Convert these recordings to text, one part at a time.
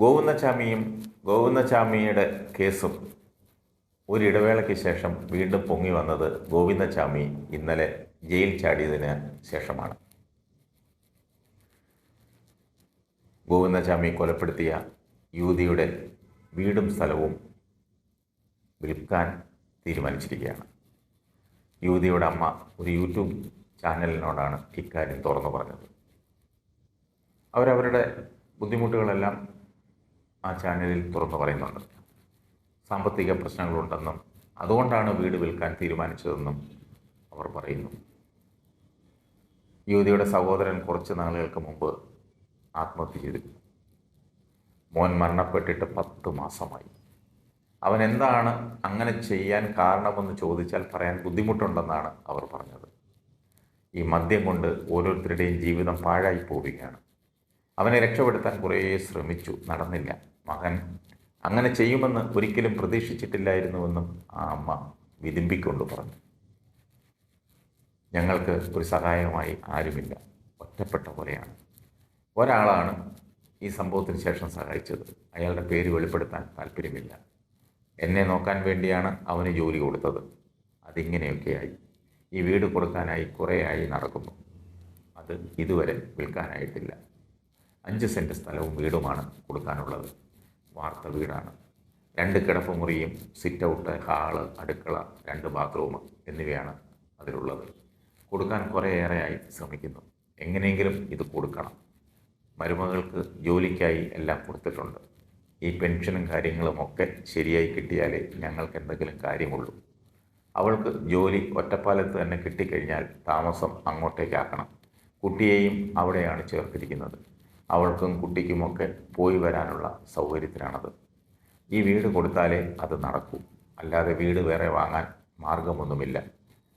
ഗോവിന്ദചാമിയും ഗോവിന്ദചാമിയുടെ കേസും ഒരിടവേളയ്ക്ക് ശേഷം വീണ്ടും പൊങ്ങി വന്നത് ഗോവിന്ദചാമി ഇന്നലെ ജയിൽ ചാടിയതിന് ശേഷമാണ്. ഗോവിന്ദചാമി കൊലപ്പെടുത്തിയ യുവതിയുടെ വീടും സ്ഥലവും വിൽക്കാൻ തീരുമാനിച്ചിരിക്കുകയാണ്. യുവതിയുടെ അമ്മ ഒരു യൂട്യൂബ് ചാനലിനോടാണ് ഇക്കാര്യം തുറന്നു പറഞ്ഞത്. അവരവരുടെ ബുദ്ധിമുട്ടുകളെല്ലാം ആ ചാനലിൽ തുറന്നു പറയുന്നുണ്ട്. സാമ്പത്തിക പ്രശ്നങ്ങളുണ്ടെന്നും അതുകൊണ്ടാണ് വീട് വിൽക്കാൻ തീരുമാനിച്ചതെന്നും അവർ പറയുന്നു. യുവതിയുടെ സഹോദരൻ കുറച്ച് നാളുകൾക്ക് മുമ്പ് ആത്മഹത്യ ചെയ്തു മോൻ മരണപ്പെട്ടിട്ട് പത്ത് മാസമായി. അവൻ എന്താണ് അങ്ങനെ ചെയ്യാൻ കാരണമെന്ന് ചോദിച്ചാൽ പറയാൻ ബുദ്ധിമുട്ടുണ്ടെന്നാണ് അവർ പറഞ്ഞത്. ഈ മദ്യം കൊണ്ട് ഓരോരുത്തരുടെയും ജീവിതം പാഴായി പോവുകയാണ്. അവനെ രക്ഷപ്പെടുത്താൻ കുറേ ശ്രമിച്ചു. നടന്നില്ല. മകൻ അങ്ങനെ ചെയ്യുമെന്ന് ഒരിക്കലും പ്രതീക്ഷിച്ചിട്ടില്ലായിരുന്നുവെന്നും ആ അമ്മ വിതിമ്പിക്കൊണ്ട് പറഞ്ഞു. ഞങ്ങൾക്ക് ഒരു സഹായമായി ആരുമില്ല. ഒറ്റപ്പെട്ട പോലെയാണ്. ഒരാളാണ് ഈ സംഭവത്തിന് ശേഷം സഹായിച്ചത്. അയാളുടെ പേര് വെളിപ്പെടുത്താൻ താല്പര്യമില്ല. എന്നെ നോക്കാൻ വേണ്ടിയാണ് അവന് ജോലി കൊടുത്തത്. അതിങ്ങനെയൊക്കെയായി. ഈ വീട് കൊടുക്കാനായി കുറേയായി നടക്കുന്നു. അത് ഇതുവരെ വിൽക്കാനായിട്ടില്ല. അഞ്ച് സെന്റ് സ്ഥലവും വീടുമാണ് കൊടുക്കാനുള്ളത്. വാർത്ത വീടാണ്. രണ്ട് കിടപ്പുമുറിയും സിറ്റ് ഔട്ട് ഹാൾ അടുക്കള രണ്ട് ബാത്റൂം എന്നിവയാണ് അതിലുള്ളത്. കൊടുക്കാൻ കുറേയേറെയായി ശ്രമിക്കുന്നു. എങ്ങനെയെങ്കിലും ഇത് കൊടുക്കണം. മരുമകൾക്ക് ജോലിക്കായി എല്ലാം കൊടുത്തിട്ടുണ്ട്. ഈ പെൻഷനും കാര്യങ്ങളുമൊക്കെ ശരിയായി കിട്ടിയാലേ ഞങ്ങൾക്ക് എന്തെങ്കിലും കാര്യമുള്ളൂ. അവൾക്ക് ജോലി ഒറ്റപ്പാലത്ത് തന്നെ കിട്ടിക്കഴിഞ്ഞാൽ താമസം അങ്ങോട്ടേക്കാക്കണം. കുട്ടിയെയും അവിടെയാണ് ചേർത്തിരിക്കുന്നത്. അവൾക്കും കുട്ടിക്കുമൊക്കെ പോയി വരാനുള്ള സൗകര്യത്തിനാണത്. ഈ വീട് കൊടുത്താലേ അത് നടക്കൂ. അല്ലാതെ വീട് വേറെ വാങ്ങാൻ മാർഗമൊന്നുമില്ല.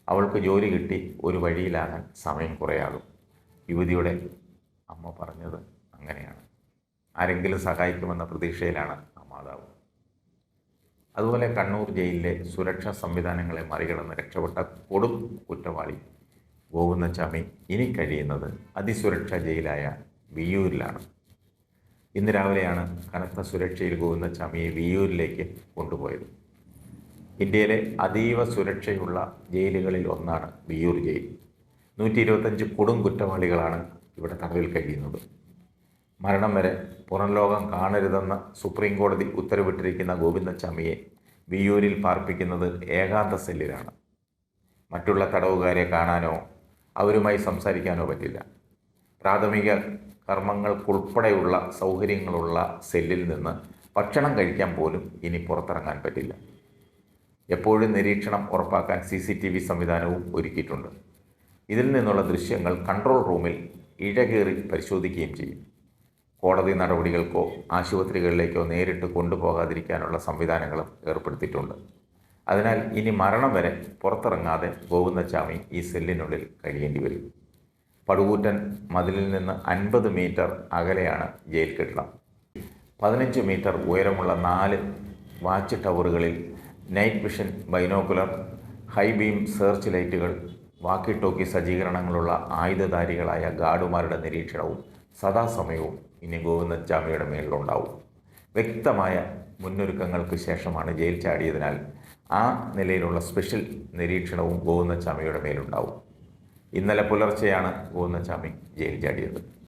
അവൾക്ക് ജോലി കിട്ടി ഒരു വഴിയിലാകാൻ സമയം കുറയാകും. യുവതിയുടെ അമ്മ പറഞ്ഞത് അങ്ങനെയാണ്. ആരെങ്കിലും സഹായിക്കുമെന്ന പ്രതീക്ഷയിലാണ് ആ മാതാവ്. അതുപോലെ കണ്ണൂർ ജയിലിലെ സുരക്ഷാ സംവിധാനങ്ങളെ മറികടന്ന് രക്ഷപ്പെട്ട കൊടും കുറ്റവാളി ഗോവിന്ദചാമി ഇനി കഴിയുന്നത് അതിസുരക്ഷാ ജയിലായ വിയ്യൂരിലാണ്. ഇന്ന് രാവിലെയാണ് കനത്ത സുരക്ഷയിൽ പോകുന്ന ചമിയെ വിയൂരിലേക്ക് കൊണ്ടുപോയത്. ഇന്ത്യയിലെ അതീവ സുരക്ഷയുള്ള ജയിലുകളിൽ ഒന്നാണ് വിയൂർ ജയിൽ. നൂറ്റി ഇരുപത്തഞ്ച് കൊടും കുറ്റവാളികളാണ് ഇവിടെ തടവിൽ കഴിയുന്നത്. മരണം വരെ പുറം ലോകം കാണരുതെന്ന് സുപ്രീം കോടതി ഉത്തരവിട്ടിരിക്കുന്ന ഗോവിന്ദചാമിയെ വിയൂരിൽ പാർപ്പിക്കുന്നത് ഏകാന്ത സെല്ലിലാണ്. മറ്റുള്ള തടവുകാരെ കാണാനോ അവരുമായി സംസാരിക്കാനോ പറ്റില്ല. പ്രാഥമിക കർമ്മങ്ങൾക്കുൾപ്പെടെയുള്ള സൗകര്യങ്ങളുള്ള സെല്ലിൽ നിന്ന് ഭക്ഷണം കഴിക്കാൻ പോലും ഇനി പുറത്തിറങ്ങാൻ പറ്റില്ല. എപ്പോഴും നിരീക്ഷണം ഉറപ്പാക്കാൻ സി സി ടി വി സംവിധാനവും ഒരുക്കിയിട്ടുണ്ട്. ഇതിൽ നിന്നുള്ള ദൃശ്യങ്ങൾ കൺട്രോൾ റൂമിൽ ഇഴകേറി പരിശോധിക്കുകയും ചെയ്യും. കോടതി നടപടികൾക്കോ ആശുപത്രികളിലേക്കോ നേരിട്ട് കൊണ്ടുപോകാതിരിക്കാനുള്ള സംവിധാനങ്ങളും ഏർപ്പെടുത്തിയിട്ടുണ്ട്. അതിനാൽ ഇനി മരണം വരെ പുറത്തിറങ്ങാതെ ഗോവിന്ദചാമി ഈ സെല്ലിനുള്ളിൽ കഴിയേണ്ടി വരും. പടുകൂറ്റൻ മതിലിൽ നിന്ന് അൻപത് മീറ്റർ അകലെയാണ് ജയിൽ കെട്ടിടം. പതിനഞ്ച് മീറ്റർ ഉയരമുള്ള നാല് watch ടവറുകളിൽ night vision binocular high beam search ലൈറ്റുകൾ വാക്കി ടോക്കി സജ്ജീകരണങ്ങളുള്ള ആയുധധാരികളായ ഗാർഡുമാരുടെ നിരീക്ഷണവും സദാസമയവും ഇനി ഗോവിന്ദചാമിയുടെ മേളിലുണ്ടാവും. വ്യക്തമായ മുന്നൊരുക്കങ്ങൾക്ക് ശേഷമാണ് ജയിൽ ചാടിയതിനാൽ ആ നിലയിലുള്ള സ്പെഷ്യൽ നിരീക്ഷണവും ഗോവിന്ദചാമിയുടെ മേലുണ്ടാവും. ഇന്നലെ പുലർച്ചെയാണ് ഗോവിന്ദചാമി ജയിൽ ചാടിയത്.